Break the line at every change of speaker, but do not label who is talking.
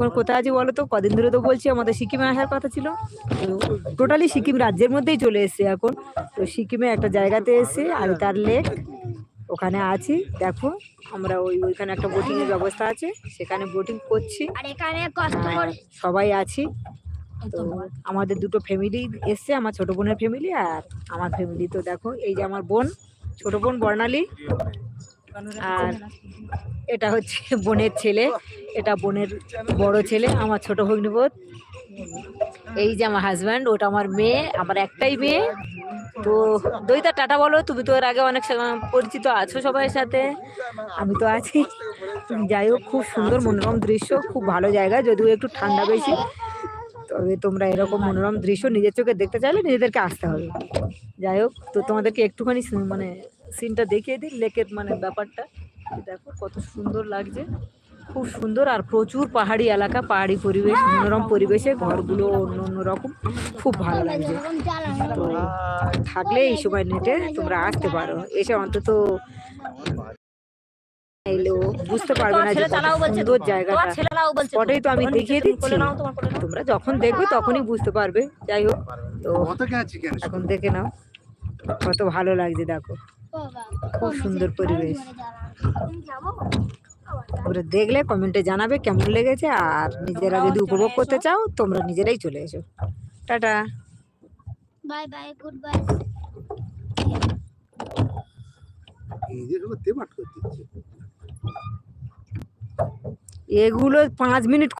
এখন কোথায় আছি বলো তো? কদিন ধরে তো বলছি আমাদের সিকিমে আসার কথা ছিল। টোটালি সিকিম রাজ্যের মধ্যেই চলে এসেছি এখন। তো সিকিমে একটা জায়গাতে এসে আর তার লেক ওখানে আছি। দেখো আমরা ওই ওইখানে একটা বোটিং এর ব্যবস্থা আছে। সেখানে বোটিং করছি।
আর এখানে কষ্ট করে
সবাই আছি। তো আমাদের দুটো ফ্যামিলি এসছে আমার ছোট বোনের ফ্যামিলি আর আমার ফ্যামিলি তো দেখো এই যে আমার বোন ছোট বোন বর্ণালী। আর এটা হচ্ছে বোনের ছেলে এটা বোনের বড় ছেলে আমার ছোট ভগ্নিবোধ এই যে আমার হাজব্যান্ড ওটা আমার মেয়ে আমার একটাই মেয়ে। তো দইতা টাটা বলো তুমি তো এর আগে অনেক পরিচিত আছো সবাইয়ের সাথে। আমি তো আছি। যাই হোক খুব সুন্দর মনোরম দৃশ্য খুব ভালো জায়গা যদিও একটু ঠান্ডা বেশি। তবে তোমরা এরকম মনোরম দৃশ্য নিজের চোখে দেখতে চাইলে নিজেদেরকে আসতে হবে। যাই হোক, তো তোমাদেরকে একটুখানি মানে সিনটা দেখিয়ে দিই, লেকের মানে ব্যাপারটা। দেখো কত সুন্দর লাগছে। খুব সুন্দর আর প্রচুর পাহাড়ি এলাকা, পাহাড়ি পরিবেশ, মনোরম পরিবেশে ঘরগুলো অন্য অন্য রকম। খুব ভালো লাগছে। তো থাকলে এই সময় নেটে তোমরা আসতে পারো। এসে অন্তত এলেও বুঝতে পারবে না যে সুন্দর জায়গাটা। ওটাই তো আমি দেখিয়ে দিচ্ছি। তোমরা যখন দেখবে তখনই বুঝতে পারবে। যাই হোক তো এখন দেখে নাও। কত ভালো লাগছে দেখো। খুব সুন্দর পরিবেশ। তোমরা দেখলে কমেন্টে জানাবে কেমন লেগেছে আর নিজেরা যদি উপভোগ করতে চাও তোমরা নিজেরাই চলে এসো। Tata.
Bye bye goodbye
এগুলো পাঁচ মিনিট